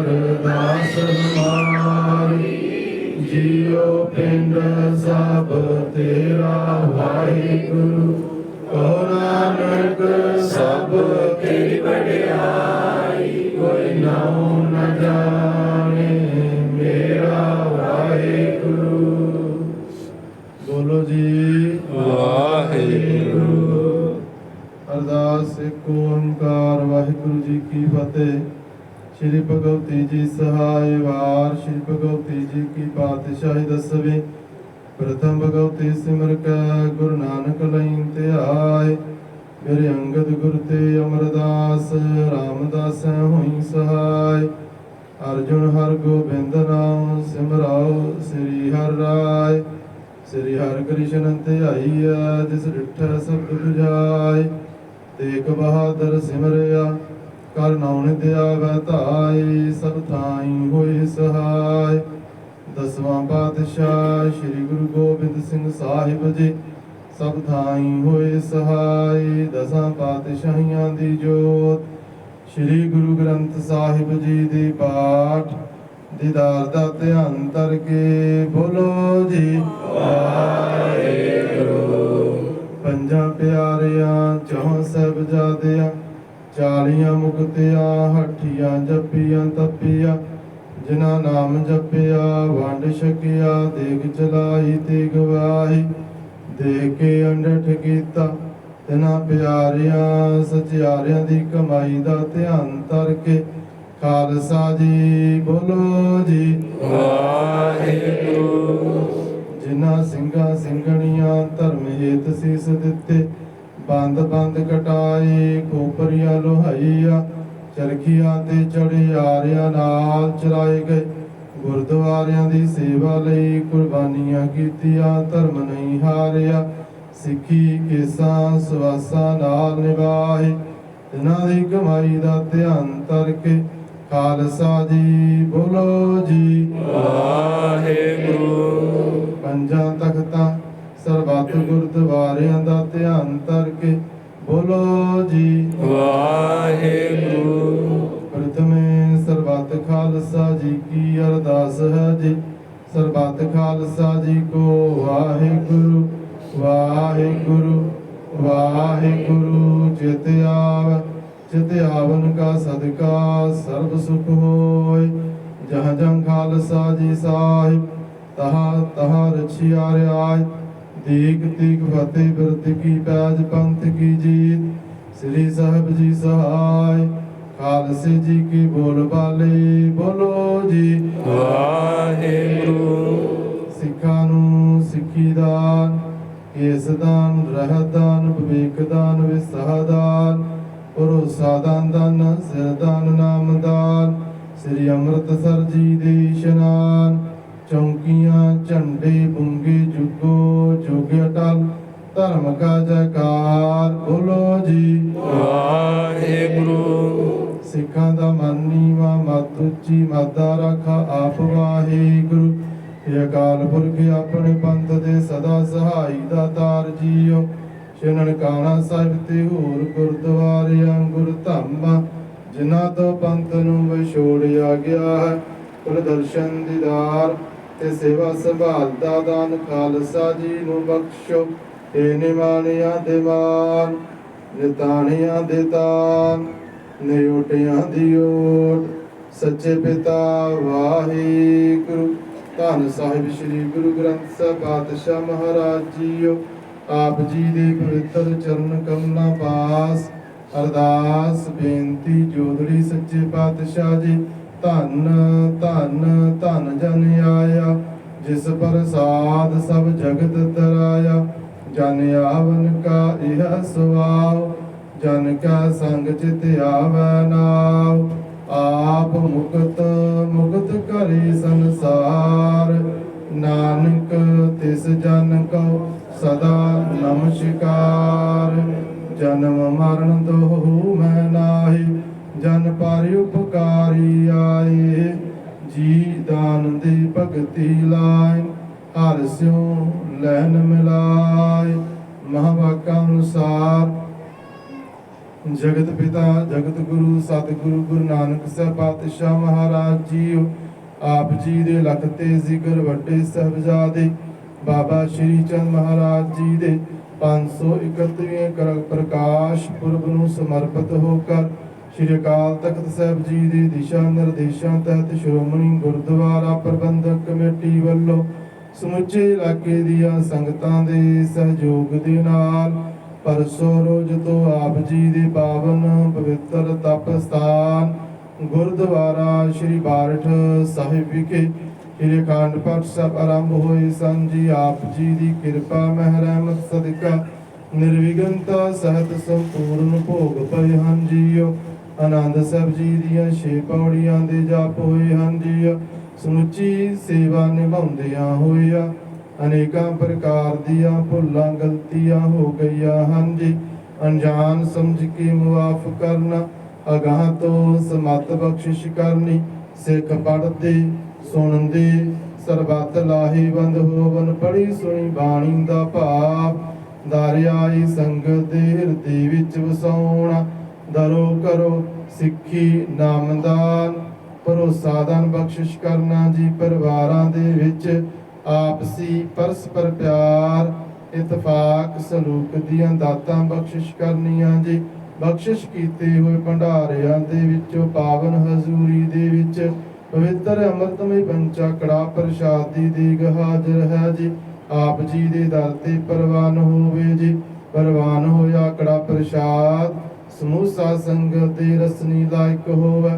ਅਰਦਾਸ ਹਮਾਰੀ ਜੀਉ ਪਿੰਡ ਸਭ ਤੇਰਾ ਵਾਹਿਗੁਰੂ ਕੋ ਨਾਨਕ ਸਭ ਕੀ ਵਡਿਆਈ ਕੋਈ ਨਾਉ ਨ ਜਾਣੇ ਮੇਰਾ ਵਾਹਿਗੁਰੂ ਬੋਲੋ ਜੀ ਵਾਹਿਗੁਰੂ। ਅਰਦਾਸ, ਇੱਕ ਓੰਕਾਰ, ਵਾਹਿਗੁਰੂ ਜੀ ਕੀ ਫਤਿਹ। ਸ਼੍ਰੀ ਭਗਵਤੀ ਜੀ ਸਹਾਇ ਵਾਰ, ਸ਼੍ਰੀ ਭਗਵਤੀ ਜੀ ਕੀ ਪਾਤਸ਼ਾਹੀ ਦਸਵੇਂ। ਪ੍ਰਥਮ ਭਗਵਤੀ ਸਿਮਰ ਕੈ, ਗੁਰੂ ਨਾਨਕ ਲਈ ਤੇ ਆਏ। ਮੇਰੇ ਅੰਗਦ ਗੁਰ ਤੇ ਅਮਰਦਾਸ, ਰਾਮਦਾਸ ਹੋਈ ਸਹਾਇ। ਅਰਜੁਨ ਹਰ ਗੋਬਿੰਦ ਨਾਮ ਸਿਮਰਾਓ ਸ੍ਰੀ ਹਰਿ ਰਾਏ। ਸ੍ਰੀ ਹਰਿ ਕ੍ਰਿਸ਼ਨ ਧਿਆਈਆ ਜਿਸ ਡਿਠਾ ਸਭ 부ਜਾਏ ਤੇਗ ਬਹਾਦਰ ਸਿਮਰਿਆ ਕਰ ਨਾਉਣ ਦਿਆ ਵਤਾਈ ਸਭ ਥਾਈ ਹੋਏ ਸਹਾਇ ਦਸਵਾਂ ਪਾਤਸ਼ਾਹ ਸ੍ਰੀ ਗੁਰੂ ਗੋਬਿੰਦ ਸਿੰਘ ਸਾਹਿਬ ਜੀ, ਸਭ ਥਾਈ ਹੋਏ ਸਹਾਈ ਦਸਾਂ ਪਾਤਸ਼ਾਹੀਆਂ ਦੀ ਜੋਤ, ਸ੍ਰੀ ਗੁਰੂ ਗ੍ਰੰਥ ਸਾਹਿਬ ਜੀ ਦੀ ਪਾਠ। ਦੀਦਾਰ ਦਾ ਧਿਆਨ ਤਰ ਕੇ ਬੋਲੋ ਜੀ, ਵਾਹਿਗੁਰੂ। ਪੰਜਾਂ ਪਿਆਰਿਆਂ ਚੌਂ ਸਾਹਿਬਜ਼ਾਦਿਆਂ ਚਾਲੀਆਂ ਮੁਕਤਿਆਂ ਹੱਠੀਆਂ ਜੱਪੀਆਂ ਤੱਪੀਆਂ ਜਿਨ੍ਹਾਂ ਨਾਮ ਜਪਿਆ ਵੰਡ ਛਕਿਆ ਦੇਗ ਚਲਾਈ ਤੇ ਗਵਾਹੀ ਦੇ ਕੇ ਅੰਡਠ ਕੀਤਾ ਤਿਨਾਂ ਪਿਆਰਿਆਂ ਸਚਿਆਰਿਆਂ ਦੀ ਕਮਾਈ ਦਾ ਧਿਆਨ ਧਰ ਕੇ ਖਾਲਸਾ ਜੀ ਬੋਲੋ ਜੀ। ਵਾਹਿਗੁਰੂ। ਜਿਨ੍ਹਾਂ ਸਿੰਘਾਂ ਸਿੰਘਣੀਆਂ ਧਰਮ ਹੇਤ ਸੀਸ ਦਿੱਤੇ ਬੰਦ ਬੰਦ ਕਟਾਏ ਖੋਪਰੀਆਂ ਲੋਹਾਈਆ ਚਰਖੀਆਂ ਤੇ ਚੜੇ ਆਰਿਆਂ ਨਾਲ ਚਲਾਏ ਗਏ। ਗੁਰਦੁਆਰਿਆਂ ਦੀ ਸੇਵਾ ਲਈ ਕੁਰਬਾਨੀਆਂ ਕੀਤੀਆਂ ਧਰਮ ਨਹੀਂ ਹਾਰਿਆ। ਸਿੱਖੀ ਕੇਸਾਂ ਸਵਾਸਾਂ ਨਾਲ ਨਿਭਾਏ। ਇਹਨਾਂ ਦੀ ਕਮਾਈ ਦਾ ਧਿਆਨ ਧਰ ਕੇ ਖਾਲਸਾ ਜੀ ਬੋਲੋ ਜੀ। ਵਾਹਿਗੁਰੂ। ਪੰਜਾਂ ਤਖਤਾਂ ਸਰਬੱਤ ਗੁਰਦੁਆਰਿਆਂ ਦਾ ਧਿਆਨ ਧਰ ਕੇ ਬੋਲੋ ਜੀ। ਵਾਹਿਗੁਰੂ। ਪ੍ਰਥਮੇ ਸਰਬੱਤ ਖਾਲਸਾ ਜੀ ਕੀ ਅਰਦਾਸ ਹੈ ਜੀ। ਸਰਬੱਤ ਖਾਲਸਾ ਜੀ ਕੋ ਵਾਹਿਗੁਰੂ ਵਾਹਿਗੁਰੂ ਵਾਹਿਗੁਰੂ ਜਿਤ ਆਵ ਜਿਤ ਆਵਨ ਕਾ ਸਦਕਾ ਸਰਬ ਸੁਖ ਹੋਏ। ਜਹਾਂ ਜਹਾਂ ਖਾਲਸਾ ਜੀ ਸਾਹਿਬ ਤਹਾ ਤਹਾ ਰਛਿਆ ਰਿਆਇ ਦੀਗ ਦੀਗ ਫਤਿਹ ਬਿਰਤ ਕੀ ਪੈਜ ਪੰਥ ਕੀ ਜੀਤ ਸ੍ਰੀ ਸਾਹਿਬ ਜੀ ਸਹਾਇ ਖਾਲਸੇ ਜੀ ਕੀ ਬੋਲ ਬਾਲੇ ਬੋਲੋ ਜੀ। ਵਾਹਿਗੁਰੂ। ਸਿੱਖਾਂ ਨੂੰ ਸਿੱਖੀ ਦਾਨ ਕੇਸ ਦਾਨ ਰਹਿ ਦਾਨ ਵਿਵੇਕ ਦਾਨ ਵਿਸਹ ਦਾਨ ਭਰੋਸਾ ਦਾਨ ਦਾਨ ਸਿਰ ਦਾਨ ਨਾਮ ਦਾਨ ਸ੍ਰੀ ਅੰਮ੍ਰਿਤਸਰ ਜੀ ਦੇ ਇਸ਼ਨਾਨ। ਚੌਂਕੀਆਂ ਝੰਡੇ ਬੁੰਗੇ ਜੁਗੋ ਜੁਗ ਅਟਲ। ਧਰਮ ਕਾ ਜੈਕਾਰ ਬੋਲੋ ਜੀ। ਵਾਹਿਗੁਰੂ। ਸਿੱਖਾਂ ਦਾ ਮਨ ਨੀਵਾ ਮਤ ਉੱਚੀ ਮਾਦਾ ਰੱਖਾ ਆਪ ਵਾਹਿਗੁਰੂ। ਇਹ ਅਕਾਲ ਪੁਰਖ ਆਪਣੇ ਪੰਥ ਦੇ ਸਦਾ ਸਹਾਈ ਦਾ ਤਾਰ ਜੀਓ। ਸ਼੍ਰੀ ਨਨਕਾਣਾ ਸਾਹਿਬ ਤੇ ਹੋਰ ਗੁਰਦੁਆਰਿਆਂ ਗੁਰ ਧਾਮਾਂ ਜਿਨ੍ਹਾਂ ਤੋਂ ਪੰਥ ਨੂੰ ਵਿਛੋੜਿਆ ਗਿਆ ਹੈ। ਪ੍ਰਦਰਸ਼ਨ ਦੀਦਾਰ ਤੇ ਸੇਵਾ ਸੰਭਾਲ ਦਾ ਦਾਨ ਖਾਲਸਾ ਜੀ ਨੂੰ ਬਖਸ਼ੋ। ਏ ਨਿਮਾਣਿਆਂ ਦੇ ਮਾਨ, ਨਿਤਾਣਿਆਂ ਦੇ ਤਾਨ, ਨਿਉਟਿਆਂ ਦੀ ਓਟ। ਸੱਚੇ ਪਿਤਾ ਵਾਹਿਗੁਰੂ, ਧੰਨ ਸਾਹਿਬ ਸ੍ਰੀ ਗੁਰੂ ਗ੍ਰੰਥ ਸਾਹਿਬ ਪਾਤਸ਼ਾਹ ਮਹਾਰਾਜ ਜੀਓ। ਆਪ ਜੀ ਦੇ ਪਵਿੱਤਰ ਚਰਨ ਕਮਲਾਂ ਪਾਸ, ਅਰਦਾਸ, ਬੇਨਤੀ ਜੋਦੜੀ ਸੱਚੇ ਪਾਤਸ਼ਾਹ ਜੀ। ਧੰਨ ਧੰਨ ਧੰਨ ਜਨ ਆਇਆ ਜਿਸ ਪ੍ਰਸਾਦ ਸਭ ਜਗਤ ਤਰਾਇਆ, ਜਨ ਆਵਨ ਕਾ ਇਹ ਸੁਆਵ ਜਨ ਕਾ ਸੰਗ ਚਿਤ ਆਵੈ ਨਾਉ, ਆਪ ਮੁਕਤ ਮੁਕਤ ਕਰੇ ਸੰਸਾਰ, ਨਾਨਕ ਤਿਸ ਜਨ ਕੋ ਸਦਾ ਨਮਸਕਾਰ, ਜਨਮ ਮਰਨ ਦੋਹੁ ਮੈਂ ਨਾਹੀ, ਜਨ ਪਰ ਉਪਕਾਰੀ ਭਗਤੀ ਲਾਇ, ਹਰ ਸਿਉ ਲੈਨ ਮਿਲਾਏ ਮਹਾਵਾਕਾਂ ਅਨੁਸਾਰ, ਜਗਤ ਪਿਤਾ, ਜਗਤ ਗੁਰੂ, ਸਤਿਗੁਰੂ, ਗੁਰੂ ਨਾਨਕ ਸਾਹਿਬ ਪਾਤਸ਼ਾਹ ਮਹਾਰਾਜ ਜੀਓ। ਆਪ ਜੀ ਦੇ ਲਖ ਤੇ ਜ਼ਿਕਰ ਵੱਡੇ ਸਾਹਿਬਜ਼ਾਦੇ, ਬਾਬਾ ਸ਼੍ਰੀ ਚੰਦ ਮਹਾਰਾਜ ਜੀ ਦੇ 531ਵੇਂ ਕਰ- ਪ੍ਰਕਾਸ਼ ਪੁਰਬ ਨੂੰ ਸਮਰਪਿਤ ਹੋ ਕਰ ਸ਼੍ਰੀ ਅਕਾਲ ਤਖਤ ਸਾਹਿਬ ਜੀ ਦੇ ਦਿਸ਼ਾ ਨਿਰਦੇਸ਼ਾਂ ਤਹਿਤ ਸ਼੍ਰੋਮਣੀ ਗੁਰਦੁਆਰਾ ਪ੍ਰਬੰਧਕ ਕਮੇਟੀ ਵੱਲੋਂ ਸਮੁੱਚੇ ਇਲਾਕੇ ਦੀਆਂ ਸੰਗਤਾਂ ਦੇ ਸਹਿਯੋਗ ਦੇ ਨਾਲ ਪਰਸੋਂ ਰੋਜ਼ ਤੋਂ ਆਪ ਜੀ ਦੇ ਪਾਵਨ ਪਵਿੱਤਰ ਤਪ ਸਥਾਨ ਗੁਰਦੁਆਰਾ ਸ਼੍ਰੀ ਬਾਰਠ ਸਾਹਿਬ ਵਿਖੇ ਸ਼੍ਰੀ ਅਖੰਡ ਪਾਠ ਸਾਹਿਬ ਆਰੰਭ ਹੋਏ ਸਨ। ਜੀ ਆਪ ਜੀ ਦੀ ਕਿਰਪਾ ਮਹਿ ਸਦਕਾ, ਨਿਰਵਿਘਨਤਾ, ਸਹਿਤ ਸੰਪੂਰਨ ਭੋਗ ਪਏ ਹਨ। ਜੀਓ ਆਨੰਦ ਸਾਹਿਬ ਜੀ ਦੀਆਂ, ਛੇ ਪੌੜੀਆਂ ਦੇ ਜਾਪ ਹੋਏ ਹਨ ਜੀ। ਸਮੁੱਚੀ ਸੇਵਾ ਨਿਭਾਉਂਦਿਆਂ ਹੋਇਆ ਅਨੇਕਾਂ ਪ੍ਰਕਾਰ ਦੀਆਂ ਭੁੱਲਾਂ ਗਲਤੀਆਂ ਹੋ ਗਈਆਂ ਹਨ ਜੀ। ਅਣਜਾਣ ਸਮਝ ਕੇ ਮੁਆਫ ਕਰਨਾ, ਅਗਾਹ ਤੋਂ ਸਮਤ ਬਖਸ਼ਿਸ਼ ਕਰਨੀ, ਸਿੱਖ ਪੜਦੇ ਸੁਣਦੇ, ਸਰਬੱਤ ਲਾਹੇਵੰਦ ਹੋਵਨ ਪੜੀ ਸੁਣੀ ਬਾਣੀ ਦਾ ਭਾਵ ਦਰਿਆਈ ਸੰਗਤ ਦੇ ਹਿਰਦੇ ਵਿੱਚ ਵਸਾਉਣਾ ਦਰੋ ਕਰੋ ਸਿੱਖੀ ਨਾਮਦਾਨ, ਭਰੋਸਾ ਦਾਨ ਬਖਸ਼ਿਸ਼ ਕਰਨਾ ਜੀ ਪਰਿਵਾਰਾਂ ਦੇ ਵਿੱਚ, ਆਪਸੀ ਪਰਸਪਰ ਪਿਆਰ, ਇਤਫਾਕ ਸਲੂਕ ਦੀਆਂ ਦਾਤਾਂ ਬਖਸ਼ਿਸ਼ ਕਰਨੀਆਂ ਜੀ। ਬਖਸ਼ਿਸ਼ ਕੀਤੇ ਹੋਏ ਭੰਡਾਰਿਆਂ ਦੇ ਵਿੱਚੋਂ ਪਾਵਨ ਹਜ਼ੂਰੀ ਦੇ ਵਿੱਚ, ਪਵਿੱਤਰ ਅੰਮ੍ਰਿਤਮਈ ਪੰਚਾ ਕੜਾ ਪ੍ਰਸ਼ਾਦੀ ਦੇਗ ਹਾਜ਼ਰ ਹੈ ਜੀ। ਆਪ ਜੀ ਦੇ ਦਰ ਤੇ ਪ੍ਰਵਾਨ ਹੋਵੇ ਜੀ। ਪ੍ਰਵਾਨ ਹੋਇਆ ਕੜਾ ਪ੍ਰਸ਼ਾਦ। ਸਮੂਹ ਸਾਧ ਸੰਗਤ ਦੇ ਰਸਨੀ ਲਾਇਕ ਹੋਵੇ,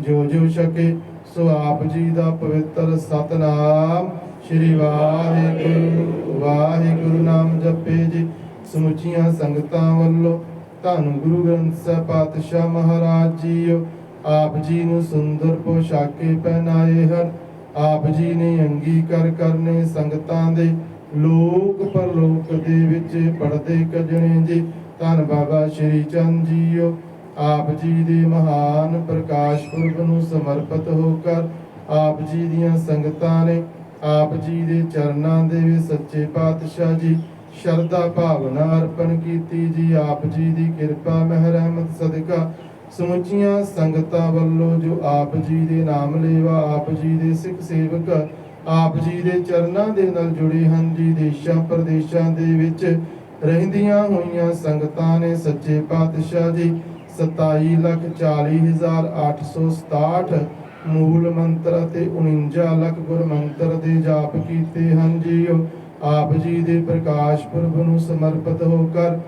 ਜੋ ਜੋ ਛਕੇ, ਸੋ ਆਪ ਜੀ ਦਾ ਪਵਿੱਤਰ ਸਤਨਾਮ। ਸ਼੍ਰੀ ਵਾਹਿਗੁਰੂ ਵਾਹਿਗੁਰੂ ਨਾਮ ਜਪੇ ਜੀ। ਸਮੁੱਚੀਆਂ ਸੰਗਤਾਂ ਵੱਲੋਂ ਧੰਨ ਗੁਰੂ ਗ੍ਰੰਥ ਸਾਹਿਬ ਪਾਤਸ਼ਾਹ ਮਹਾਰਾਜ ਜੀਓ। ਆਪ ਜੀ ਨੂੰ ਸੁੰਦਰ ਪੋਸ਼ਾਕੇ ਪਹਿਨਾਏ ਹਨ। ਆਪ ਜੀ ਨੇ ਅੰਗੀਕਾਰ ਕਰਨੇ ਸੰਗਤਾਂ ਦੇ। ਲੋਕ ਪਰਲੋਕ ਦੇ ਵਿੱਚ ਪੜਦੇ ਕਜਣੇ ਜੀ। ਧੰਨ ਬਾਬਾ ਸ਼੍ਰੀ ਚੰਦ ਜੀਓ। ਆਪ ਜੀ ਦੇ ਮਹਾਨ ਪ੍ਰਕਾਸ਼ ਪੁਰਬ ਨੂੰ ਸਮਰਪਿਤ ਹੋ ਕਰ ਆਪ ਜੀ ਦੀਆਂ ਸੰਗਤਾਂ ਨੇ ਆਪ ਜੀ ਦੇ ਚਰਨਾਂ ਦੇ ਵਿੱਚ ਸੱਚੇ ਪਾਤਸ਼ਾਹ ਜੀ ਸ਼ਰਧਾ ਭਾਵਨਾ ਅਰਪਣ ਕੀਤੀ ਜੀ। ਆਪ ਜੀ ਦੀ ਕਿਰਪਾ ਮਹਿ ਰਹਿਮਤ ਸਦਕਾ ਸਮੁੱਚੀਆਂ ਸੰਗਤਾਂ ਵੱਲੋਂ ਜੋ ਆਪ ਜੀ ਦੇ ਨਾਮ ਲੇਵਾ, ਆਪ ਜੀ ਦੇ ਸਿੱਖ ਸੇਵਕ, ਆਪ ਜੀ ਦੇ ਚਰਨਾਂ ਦੇ ਨਾਲ ਜੁੜੇ ਹਨ ਜੀ। ਦੇਸ਼ਾਂ, ਪ੍ਰਦੇਸ਼ਾਂ ਦੇ ਵਿੱਚ ਰਹਿੰਦੀਆਂ ਹੋਈਆਂ ਸੰਗਤਾਂ ਨੇ ਸੱਚੇ ਪਾਤਸ਼ਾਹ ਜੀ 27 ਲੱਖ 40 ਹਜ਼ਾਰ 867 ਮੂਲ ਮੰਤਰ ਅਤੇ 49 ਲੱਖ ਗੁਰ ਮੰਤਰ ਦੇ ਜਾਪ ਕੀਤੇ ਹਨ ਜੀਓ। ਆਪ ਜੀ ਦੇ ਪ੍ਰਕਾਸ਼ ਪੁਰਬ ਨੂੰ ਸਮਰਪਿਤ ਹੋ ਕਰ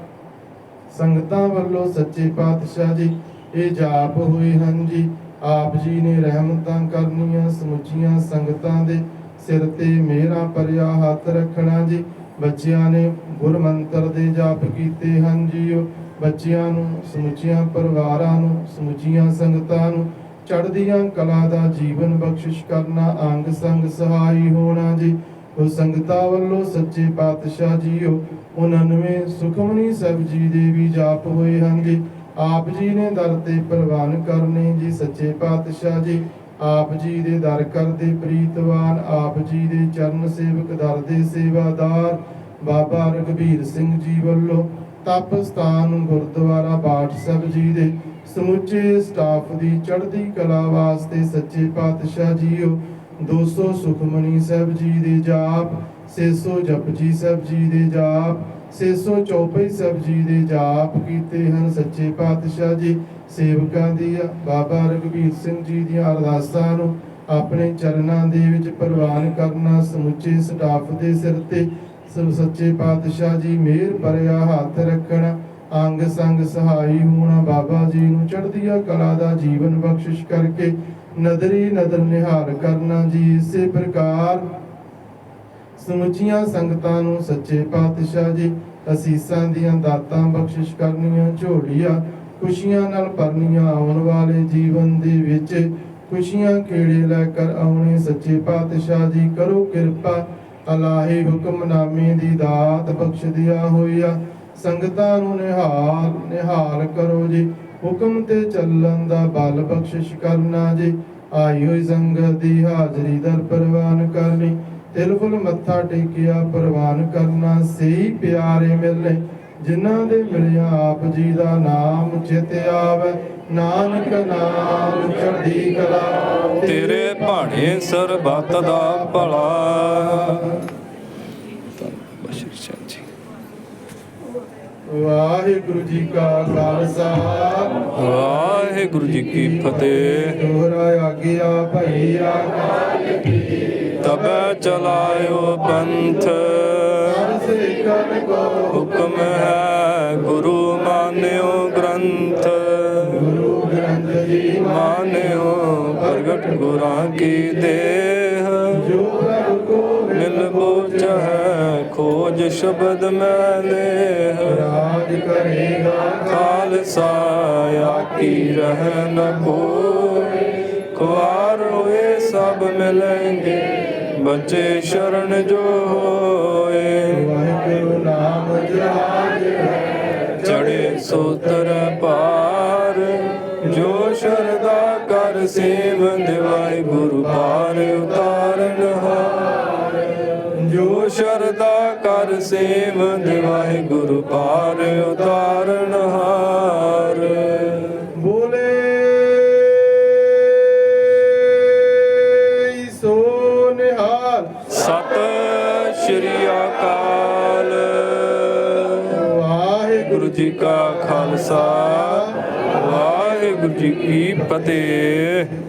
ਸੰਗਤਾਂ ਵੱਲੋਂ ਸੱਚੇ ਪਾਤਸ਼ਾਹ ਜੀ, ਇਹ ਜਾਪ ਹੋਏ ਹਨ ਜੀ। ਆਪ ਜੀ ਨੇ ਰਹਿਮਤਾਂ ਕਰਨੀਆਂ ਸਮੁੱਚੀਆਂ ਸੰਗਤਾਂ ਦੇ ਸਿਰ ਤੇ ਮੇਰਾ ਪਰਿਆ ਹੱਥ ਰੱਖਣਾ ਜੀ। ਬੱਚਿਆਂ ਨੇ ਗੁਰ ਮੰਤਰ ਦੇ ਜਾਪ ਕੀਤੇ ਹਨ ਜੀਓ। ਬੱਚਿਆਂ ਨੂੰ, ਸਮੁੱਚਿਆਂ ਪਰਿਵਾਰਾਂ ਨੂੰ, ਸਮੁੱਚੀਆਂ ਸੰਗਤਾਂ ਨੂੰ, ਚੜ੍ਹਦੀਆਂ ਕਲਾ ਦਾ ਜੀਵਨ ਬਖਸ਼ਿਸ਼ ਕਰਨਾ ਅੰਗ ਸੰਗ ਸਹਾਈ ਹੋਣਾ ਜੀ। ਉਹ ਸੰਗਤਾਂ ਵੱਲੋਂ ਸੱਚੇ ਪਾਤਸ਼ਾਹ ਜੀਓ 99 ਸੁਖਮਨੀ ਸਾਹਿਬ ਜੀ ਦੇ ਵੀ ਜਾਪ ਹੋਏ ਹਨ ਜੀ। ਆਪ ਜੀ ਨੇ ਦਰ ਤੇ ਪ੍ਰਵਾਨ ਕਰਨੇ ਜੀ ਸੱਚੇ ਪਾਤਸ਼ਾਹ ਜੀ। ਆਪ ਜੀ ਦੇ ਦਰ ਕਰਦੇ ਪ੍ਰੀਤਵਾਨ, ਆਪ ਜੀ ਦੇ ਚਰਨ ਸੇਵਕ, ਦਰ ਦੇ ਸੇਵਾਦਾਰ। ਬਾਬਾ ਰਗਵੀਰ ਸਿੰਘ ਜੀ ਵੱਲੋਂ ਤਪ ਸਥਾਨ ਗੁਰਦੁਆਰਾ ਬਾਠ ਸਾਹਿਬ ਜੀ ਦੇ ਸਮੁੱਚੇ ਸਟਾਫ ਦੀ ਚੜ੍ਹਦੀ ਕਲਾ ਵਾਸਤੇ ਸੱਚੇ ਪਾਤਸ਼ਾਹ ਜੀਓ 200 ਸੁਖਮਨੀ ਸਾਹਿਬ ਜੀ ਦੇ ਜਾਪ 600 ਜਪਜੀ ਸਾਹਿਬ ਜੀ ਦੇ ਜਾਪ 600 ਸਾਹਿਬ ਜੀ ਦੇ ਜਾਪ ਕੀਤੇ ਹਨ ਸੱਚੇ ਪਾਤਸ਼ਾਹ ਜੀ। ਸੇਵਕਾਂ ਦੀ ਬਾਬਾ ਰਗਵੀਰ ਸਿੰਘ ਜੀ ਦੀਆਂ ਅਰਦਾਸਾਂ ਨੂੰ ਆਪਣੇ ਚਰਨਾਂ ਦੇ ਵਿੱਚ ਪ੍ਰਵਾਨ ਕਰਨਾ ਸਮੁੱਚੇ ਸਟਾਫ ਦੇ ਸਿਰ ਤੇ ਸਭ ਸੱਚੇ ਪਾਤਸ਼ਾਹ ਜੀ ਮਿਹਰ ਭਰਿਆ ਹੱਥ ਰੱਖਣਾ, ਅੰਗ ਸੰਗ ਸਹਾਈ ਹੋਣਾ, ਬਾਬਾ ਜੀ ਨੂੰ ਚੜ੍ਹਦੀਆਂ ਕਲਾ ਦਾ ਜੀਵਨ ਬਖਸ਼ਿਸ਼ ਕਰਕੇ ਨਦਰੀ ਨਦਰ ਨਿਹਾਲ ਕਰਨਾ ਜੀ, ਇਸੇ ਪ੍ਰਕਾਰ। ਸਮੁੱਚੀਆਂ ਸੰਗਤਾਂ ਨੂੰ ਸੱਚੇ ਪਾਤਸ਼ਾਹ ਜੀ, ਅਸੀਸਾਂ ਦੀਆਂ ਦਾਤਾਂ ਬਖਸ਼ਿਸ਼ ਕਰਨੀਆਂ, ਝੋਲੀਆਂ ਖੁਸ਼ੀਆਂ ਨਾਲ ਭਰਨੀਆਂ, ਆਉਣ ਵਾਲੇ ਜੀਵਨ ਦੇ ਵਿੱਚ ਖੁਸ਼ੀਆਂ ਕਿਹੜੇ ਲੈ ਕਰ ਆਉਣੇ। ਸੱਚੇ ਪਾਤਸ਼ਾਹ ਜੀ, ਕਰੋ ਕਿਰਪਾ ਅਲਾਹੀ ਹੁਕਮਨਾਮੇ ਦੀ ਦਾਤ ਬਖਸ਼ ਦਿਆ ਹੋਇਆ। ਸੰਗਤਾਂ ਨੂੰ ਨਿਹਾਲ ਨਿਹਾਲ ਕਰੋ ਜੀ। ਹੁਕਮ ਤੇ ਚੱਲਣ ਦਾ ਬਲ ਬਖਸ਼ਿਸ਼ ਕਰਨਾ ਜੀ। ਆਈ ਹੋਈ ਸੰਗਤ ਦੀ ਹਾਜ਼ਰੀ ਦਰ ਪ੍ਰਵਾਨ ਕਰਨੀ। ਤਿਲ ਫੁਲ ਮੱਥਾ ਟੇਕਿਆ ਪ੍ਰਵਾਨ ਕਰਨਾ ਸਹੀ ਪਿਆਰੇ ਮਿਲਨੇ ਜਿਨ੍ਹਾਂ ਦੇ ਮਿਲਿਆ ਆਪ ਜੀ ਦਾ ਨਾਮ ਚਿਤ ਆਵੇ। ਨਾਨਕ ਨਾਮ ਚੜ੍ਹਦੀ ਕਲਾ ਤੇਰੇ ਭਾਣੇ ਸਰਬੱਤ ਦਾ ਭਲਾ। ਵਾਹਿਗੁਰੂ ਜੀ ਕਾ ਖਾਲਸਾ। ਵਾਹਿਗੁਰੂ ਜੀ ਕੀ ਫਤਿਹ। ਦੋਹਰਾ ਆਗਿਆ ਭਈ ਆਕਾਲ ਤਬੈ ਚਲਾਇਓ ਪੰਥ। ਸੇ ਕਰ ਕੋ ਹੁਕਮ ਹੈ ਗੁਰੂ ਮਾਨਿਓ ਗ੍ਰੰਥ। ਗੁਰਾਂ ਕੀ ਦੇਹ? ਜੋ ਪ੍ਰਭ ਕੋ ਮਿਲ ਬੋਝ ਖੋਜ ਸ਼ਬਦ ਮੈਂ ਲੇਹ। ਰਾਜ ਕਰੇਗਾ ਖਾਲਸਾ ਆਕੀ ਰਹਿ ਨ ਕੋਈ। ਖੁਆਰ ਹੋਏ ਸਭ ਮਿਲेंगे ਬੱਚੇ ਸ਼ਰਨ ਜੋ ਹੋਏ। ਵਾਹਿਗੁਰੂ ਨਾਮ ਜਹਾਜ ਚੜੇ ਸੋਤਰ ਪਾਰ, ਜੋ ਸ਼ਰਨ ਕਰ ਸੇਵ ਵਾਹਿਗੁਰੂ ਗੁਰੂ ਪਾਰ ਉਤਾਰਨ ਹਾਰ। ਜੋ ਸ਼ਰਦਾ ਕਰ ਸੇਵ ਦਿਵਾਈ ਪਾਰ ਉਤਾਰਨ ਹਾਰ। ਬੋਲੇ ਸੋ ਨਿਹਾਲ। ਸਤਿ ਸ਼੍ਰੀ ਅਕਾਲ। ਵਾਹਿਗੁਰੂ ਜੀ ਕਾ ਖਾਲਸਾ। ਵਾਹਿਗੁਰੂ ਜੀ ਕੀ ਫਤਿਹ।